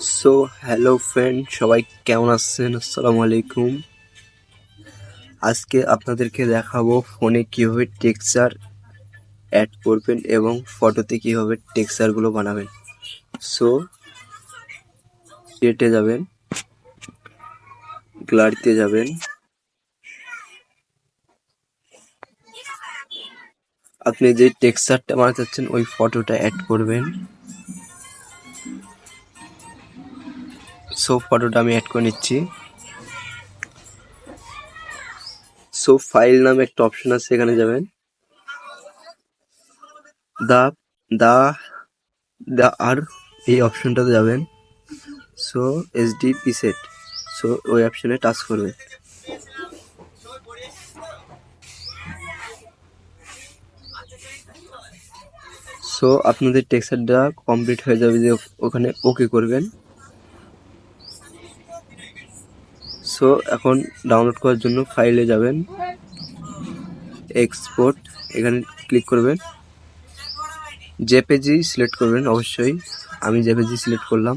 So hello friend সবাই কেমন আছেন? আসসালামু আলাইকুম। আজকে আপনাদেরকে দেখাবো ফোনে কীভাবে টেক্সচার অ্যাড করবেন এবং ফটোতে কীভাবে টেক্সচারগুলো বানাবেন। সো কেটে যাবেন। গ্যালারিতে যাবেন। আপনি যে টেক্সচারটা বানাতে চাচ্ছেন, ওই ফটোটা অ্যাড করবেন। সো ফটোটা আমি অ্যাড করে নিচ্ছি। সো ফাইল নামে একটা অপশন আছে, এখানে যাবেন। দা দা দা আর এই অপশনটাতে যাবেন। সো এসডি পিসেট সো ওই অপশনে টাচ করবেন সো আপনাদের টেক্সচারটা কমপ্লিট হয়ে যাবে যে ওখানে ওকে করবেন। সো এখন ডাউনলোড করার জন্য ফাইলে যাবেন। এক্সপোর্ট এখানে ক্লিক করবেন। জেপিজি সিলেক্ট করবেন, অবশ্যই। আমি জেপিজি সিলেক্ট করলাম।